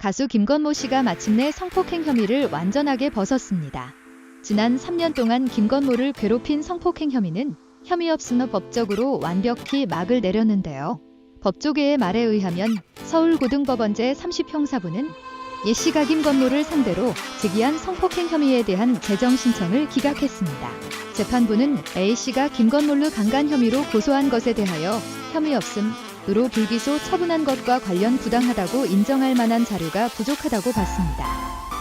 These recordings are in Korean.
가수 김건모 씨가 마침내 성폭행 혐의를 완전하게 벗었습니다. 지난 3년 동안 김건모를 괴롭힌 성폭행 혐의는 혐의 없음을 법적으로 완벽히 막을 내렸는데요. 법조계의 말에 의하면 서울고등법원 제 30형사부는 예 씨가 김건모를 상대로 제기한 성폭행 혐의에 대한 재정 신청을 기각했습니다. 재판부는 A 씨가 김건모를 강간 혐의로 고소한 것에 대하여 혐의 없음 으로 불기소 처분한 것과 관련 부당하다고 인정할 만한 자료가 부족하다고 봤습니다.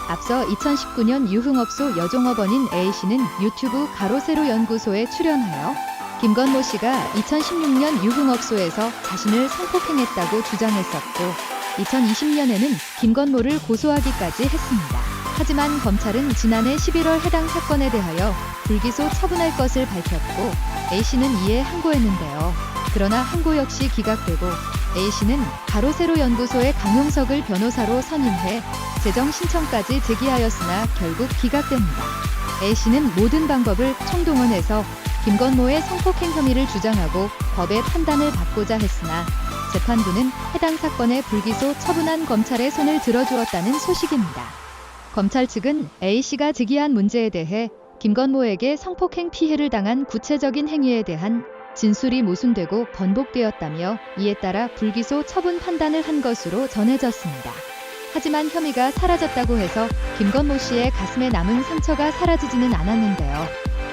앞서 2019년 유흥업소 여종업원인 A 씨는 유튜브 가로세로 연구소에 출연하여 김건모 씨가 2016년 유흥업소에서 자신을 성폭행했다고 주장했었고 2020년에는 김건모를 고소하기까지 했습니다. 하지만 검찰은 지난해 11월 해당 사건에 대하여 불기소 처분할 것을 밝혔고 A씨는 이에 항고했는데요. 그러나 항고 역시 기각되고 A씨는 가로세로 연구소의 강용석을 변호사로 선임해 재정 신청까지 제기하였으나 결국 기각됩니다. A씨는 모든 방법을 총동원해서 김건모의 성폭행 혐의를 주장하고 법의 판단을 받고자 했으나 재판부는 해당 사건의 불기소 처분한 검찰의 손을 들어주었다는 소식입니다. 검찰 측은 A씨가 제기한 문제에 대해 김건모에게 성폭행 피해를 당한 구체적인 행위에 대한 진술이 모순되고 번복되었다며 이에 따라 불기소 처분 판단을 한 것으로 전해졌습니다. 하지만 혐의가 사라졌다고 해서 김건모 씨의 가슴에 남은 상처가 사라지지는 않았는데요.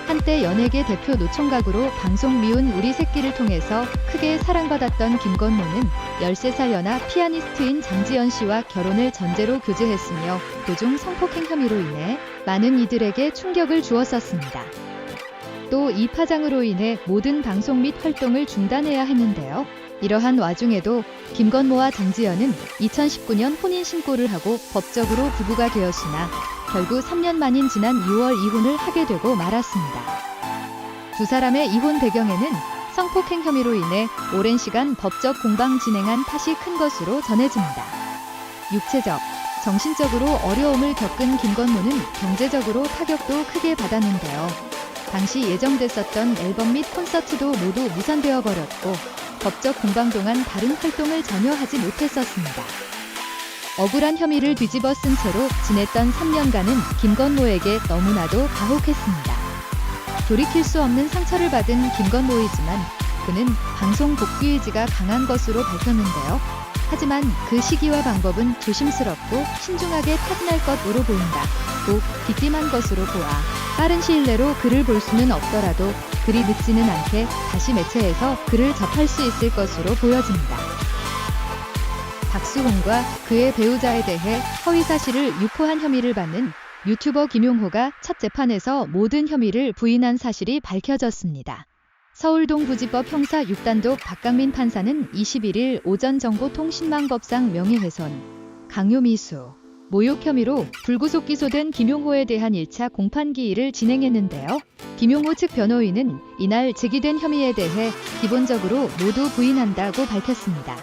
한때 연예계 대표 노총각으로 방송 미운 우리 새끼를 통해서 크게 사랑받았던 김건모는 13살 연하 피아니스트인 장지연 씨와 결혼을 전제로 교제했으며 도중 성폭행 혐의로 인해 많은 이들에게 충격을 주었었습니다. 또 이 파장으로 인해 모든 방송 및 활동을 중단해야 했는데요. 이러한 와중에도 김건모와 장지연은 2019년 혼인 신고를 하고 법적으로 부부가 되었으나 결국 3년 만인 지난 6월 이혼을 하게 되고 말았습니다. 두 사람의 이혼 배경에는 성폭행 혐의로 인해 오랜 시간 법적 공방 진행한 탓이 큰 것으로 전해집니다. 육체적, 정신적으로 어려움을 겪은 김건모는 경제적으로 타격도 크게 받았는데요. 당시 예정됐었던 앨범 및 콘서트도 모두 무산되어 버렸고 법적 공방 동안 다른 활동을 전혀 하지 못했었습니다. 억울한 혐의를 뒤집어 쓴 채로 지냈던 3년간은 김건모에게 너무나도 가혹했습니다. 돌이킬 수 없는 상처를 받은 김건모이지만 그는 방송 복귀 의지가 강한 것으로 밝혔는데요. 하지만 그 시기와 방법은 조심스럽고 신중하게 타진할 것으로 보인다. 꼭 뒷짐한 것으로 보아 빠른 시일 내로 글을 볼 수는 없더라도 글이 늦지는 않게 다시 매체에서 글을 접할 수 있을 것으로 보여집니다. 박수홍과 그의 배우자에 대해 허위 사실을 유포한 혐의를 받는 유튜버 김용호가 첫 재판에서 모든 혐의를 부인한 사실이 밝혀졌습니다. 서울동부지법 형사 6단독 박강민 판사는 21일 오전 정보통신망법상 명예훼손, 강요미수, 모욕 혐의로 불구속 기소된 김용호에 대한 1차 공판 기일을 진행했는데요. 김용호 측 변호인은 이날 제기된 혐의에 대해 기본적으로 모두 부인한다고 밝혔습니다.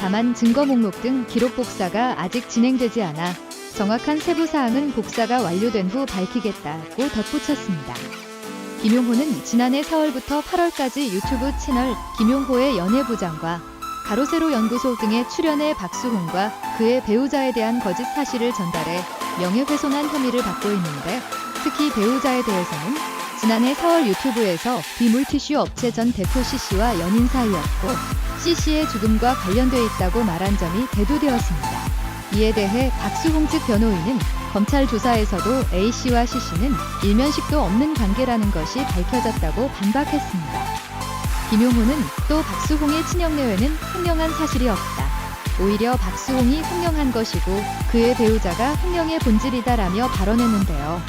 다만 증거 목록 등 기록 복사가 아직 진행되지 않아 정확한 세부 사항은 복사가 완료된 후 밝히겠다고 덧붙였습니다. 김용호는 지난해 4월부터 8월까지 유튜브 채널 김용호의 연예부장과 가로세로 연구소 등에 출연해 박수홍과 그의 배우자에 대한 거짓 사실을 전달해 명예훼손한 혐의를 받고 있는데 특히 배우자에 대해서는 지난해 4월 유튜브에서 비물티슈 업체 전 대표 C씨와 연인 사이였고 C씨의 죽음과 관련돼 있다고 말한 점이 대두되었습니다. 이에 대해 박수홍 측 변호인은 검찰 조사에서도 A씨와 C씨는 일면식도 없는 관계라는 것이 밝혀졌다고 반박했습니다. 김용호는 또 박수홍의 친형 내외는 횡령한 사실이 없다. 오히려 박수홍이 횡령한 것이고 그의 배우자가 횡령의 본질이다라며 발언했는데요.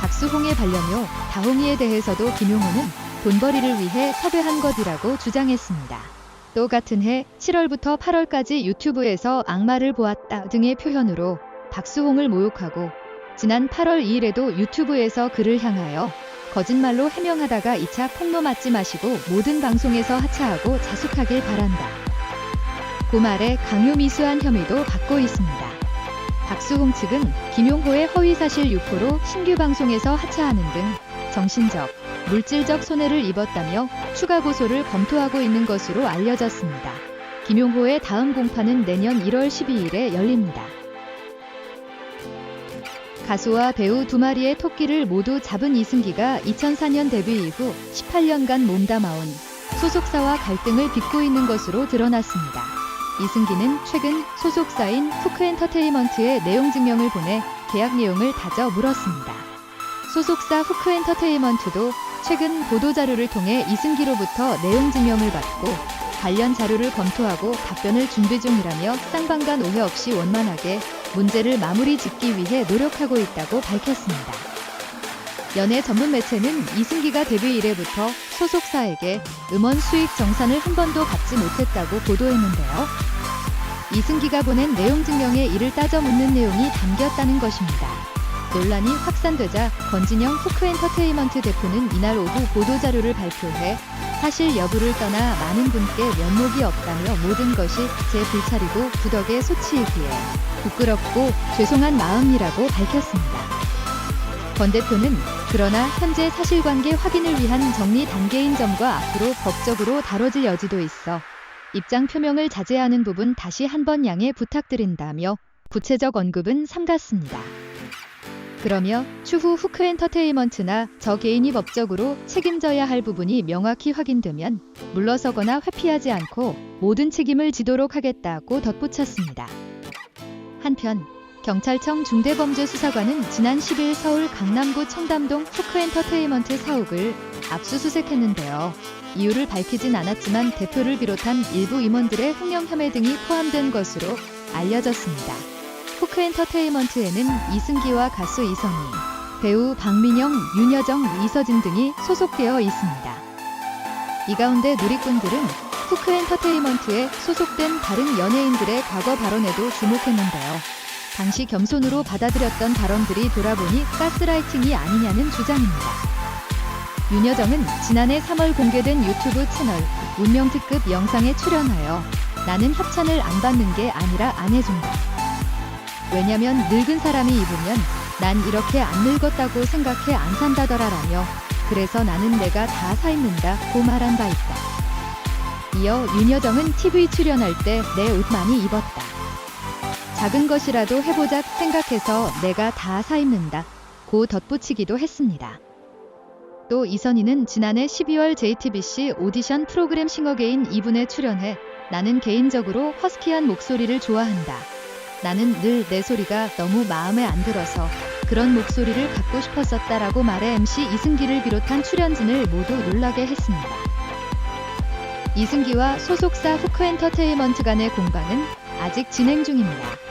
박수홍의 반려묘 다홍이에 대해서도 김용호는 돈벌이를 위해 섭외한 것이라고 주장했습니다. 또 같은 해 7월부터 8월까지 유튜브에서 악마를 보았다 등의 표현으로 박수홍을 모욕하고 지난 8월 2일에도 유튜브에서 그를 향하여 거짓말로 해명하다가 2차 폭로 맞지 마시고 모든 방송에서 하차하고 자숙하길 바란다. 그 말에 강요미수한 혐의도 받고 있습니다. 박수홍 측은 김용호의 허위사실 유포로 신규 방송에서 하차하는 등 정신적, 물질적 손해를 입었다며 추가 고소를 검토하고 있는 것으로 알려졌습니다. 김용호의 다음 공판은 내년 1월 12일에 열립니다. 가수와 배우 두 마리의 토끼를 모두 잡은 이승기가 2004년 데뷔 이후 18년간 몸담아온 소속사와 갈등을 빚고 있는 것으로 드러났습니다. 이승기는 최근 소속사인 후크엔터테인먼트에 내용 증명을 보내 계약 내용을 다져 물었습니다. 소속사 후크엔터테인먼트도 최근 보도자료를 통해 이승기로부터 내용 증명을 받고 관련 자료를 검토하고 답변을 준비 중이라며 쌍방간 오해 없이 원만하게 문제를 마무리 짓기 위해 노력하고 있다고 밝혔습니다. 연예 전문 매체는 이승기가 데뷔 이래부터 소속사에게 음원 수익 정산을 한 번도 받지 못했다고 보도했는데요. 이승기가 보낸 내용 증명에 이를 따져 묻는 내용이 담겼다는 것입니다. 논란이 확산되자 권진영 후크엔터테인먼트 대표는 이날 오후 보도자료를 발표해 사실 여부를 떠나 많은 분께 면목이 없다며 모든 것이 제 불찰이고 부덕의 소치이기에 부끄럽고 죄송한 마음이라고 밝혔습니다. 권 대표는 그러나 현재 사실관계 확인을 위한 정리 단계인 점과 앞으로 법적으로 다뤄질 여지도 있어 입장 표명을 자제하는 부분 다시 한번 양해 부탁드린다며 구체적 언급은 삼갔습니다. 그러며 추후 후크 엔터테인먼트나 저 개인이 법적으로 책임져야 할 부분이 명확히 확인되면 물러서거나 회피하지 않고 모든 책임을 지도록 하겠다고 덧붙였습니다. 한편 경찰청 중대범죄수사관은 지난 10일 서울 강남구 청담동 후크 엔터테인먼트 사옥을 압수수색했는데요. 이유를 밝히진 않았지만 대표를 비롯한 일부 임원들의 횡령 혐의 등이 포함된 것으로 알려졌습니다. 후크엔터테인먼트에는 이승기와 가수 이선희, 배우 박민영, 윤여정, 이서진 등이 소속되어 있습니다. 이 가운데 누리꾼들은 후크엔터테인먼트에 소속된 다른 연예인들의 과거 발언에도 주목했는데요. 당시 겸손으로 받아들였던 발언들이 돌아보니 가스라이팅이 아니냐는 주장입니다. 윤여정은 지난해 3월 공개된 유튜브 채널 운명특급 영상에 출연하여 나는 협찬을 안 받는 게 아니라 안 해준다. 왜냐면 늙은 사람이 입으면 난 이렇게 안 늙었다고 생각해 안 산다더라라며 그래서 나는 내가 다 사 입는다 고 말한 바 있다. 이어 윤여정은 TV 출연할 때 내 옷 많이 입었다. 작은 것이라도 해보자 생각해서 내가 다 사 입는다 고 덧붙이기도 했습니다. 또 이선희는 지난해 12월 JTBC 오디션 프로그램 싱어게인 2분에 출연해 나는 개인적으로 허스키한 목소리를 좋아한다. 나는 늘 내 소리가 너무 마음에 안 들어서 그런 목소리를 갖고 싶었었다라고 말해 MC 이승기를 비롯한 출연진을 모두 놀라게 했습니다. 이승기와 소속사 후크엔터테인먼트 간의 공방은 아직 진행 중입니다.